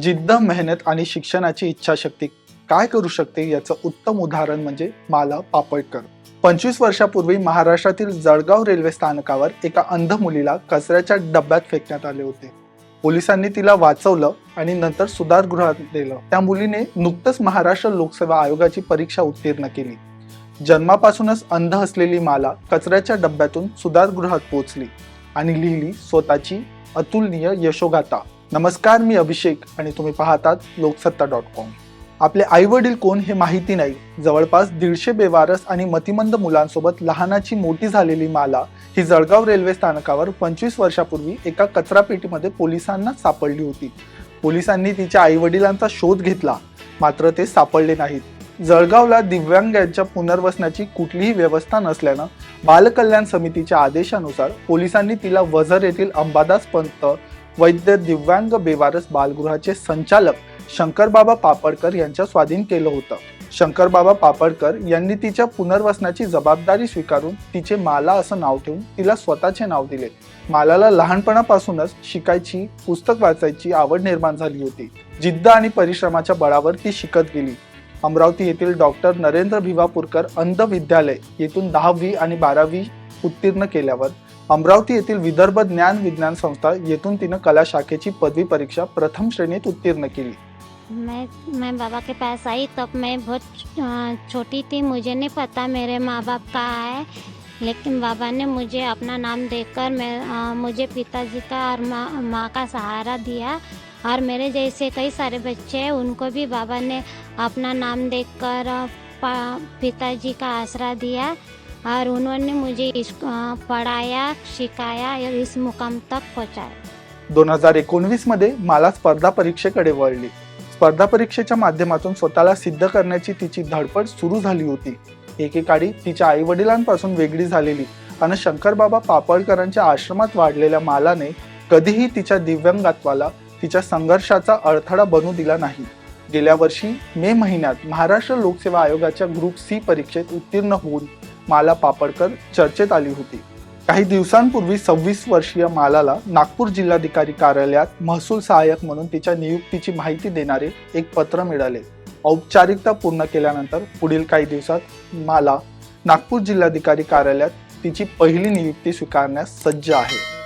जिद्द मेहनत आणि शिक्षणाची इच्छाशक्ती काय करू शकते याचं उत्तम उदाहरण म्हणजे माला पापडकर. पंचवीस वर्षापूर्वी महाराष्ट्रातील जळगाव रेल्वे स्थानकावर एका अंध मुलीला कचऱ्याच्या डब्यात फेकण्यात आले होते. पोलिसांनी तिला वाचवलं आणि नंतर सुधारगृहात दिलं त्या मुलीने नुकतंच महाराष्ट्र लोकसेवा आयोगाची परीक्षा उत्तीर्ण केली. जन्मापासूनच अंध असलेली माला कचऱ्याच्या डब्यातून सुधारगृहात पोहोचली आणि लिहिली स्वतःची अतुलनीय यशोगाथा. नमस्कार मी अभिषेक आणि तुम्ही पाहतात लोकसत्ता डॉट कॉम. आपले आई वडील कोण हे माहिती नाही. जवळपास दीडशे बेवारस आणि मतिमंद मुलांसोबत लहानाची मोठी झालेली माला ही जळगाव रेल्वे स्थानकावर पंचवीस वर्षापूर्वी एका कचरापेटीमध्ये पोलिसांना सापडली होती. पोलिसांनी तिच्या आई वडिलांचा शोध घेतला मात्र ते सापडले नाहीत. जळगावला दिव्यांगांच्या पुनर्वसनाची कुठलीही व्यवस्था नसल्यानं बालकल्याण समितीच्या आदेशानुसार पोलिसांनी तिला वझर येथील अंबादास पंत वैद्य दिव्यांग बेवारस बालगृहाचे संचालक शंकरबाबा पापडकर यांच्या स्वाधीन केलं होतं. शंकरबाबा पापडकर यांनी तिच्या पुनर्वसनाची जबाबदारी स्वीकारून तिचे माला असं नाव ठेवून तिला स्वतःचे नाव दिले. मालाला लहानपणापासूनच शिकायची पुस्तक वाचायची आवड निर्माण झाली होती. जिद्द आणि परिश्रमाच्या बळावर ती शिकत गेली. अमरावती येथील डॉक्टर नरेंद्र भिवापूरकर अंध विद्यालय येथून दहावी आणि बारावी उत्तीर्ण केल्यावर अमरावती येथील विदर्भ ज्ञान विज्ञान संस्था येथून तिनं कला शाखेची पदवी परीक्षा प्रथम श्रेणीत उत्तीर्ण केली. मैं मैं बाबा के पास आई तब मैं बहुत छोटी थी मुझे नहीं पता मेरे माँ बाप कहाँ है लेकिन बाबा ने मुझे अपना नाम देकर मैं मुझे पिताजी का और माँ माँ का सहारा दिया और मेरे जैसे कई सारे बच्चे हैं उनको भी बाबा ने अपना नाम देकर पा- पिताजी का आसरा दिया और उन्होंने मुझे इस पढ़ाया सिखाया इस मुकाम तक पहुँचाया। दोन हजार एकोणवीसमध्ये मला स्पर्धा परीक्षेकडे वळली. स्पर्धा परीक्षेच्या माध्यमातून स्वतःला सिद्ध करण्याची तिची धडपड सुरू झाली होती. एकेकाळी तिच्या आई वडिलांपासून वेगळी झालेली आणि शंकरबाबा पापडकरांच्या आश्रमात वाढलेल्या मालाने कधीही तिच्या दिव्यांगत्वाला तिच्या संघर्षाचा अडथळा बनू दिला नाही. गेल्या वर्षी मे महिन्यात महाराष्ट्र लोकसेवा आयोगाच्या ग्रुप सी परीक्षेत उत्तीर्ण होऊन माला पापडकर चर्चेत आली होती. काही दिवसांपूर्वी सव्वीस वर्षीय मालाला नागपूर जिल्हाधिकारी कार्यालयात महसूल सहाय्यक म्हणून तिच्या नियुक्तीची माहिती देणारे एक पत्र मिळाले. औपचारिकता पूर्ण केल्यानंतर पुढील काही दिवसात माला नागपूर जिल्हाधिकारी कार्यालयात तिची पहिली नियुक्ती स्वीकारण्यास सज्ज आहे.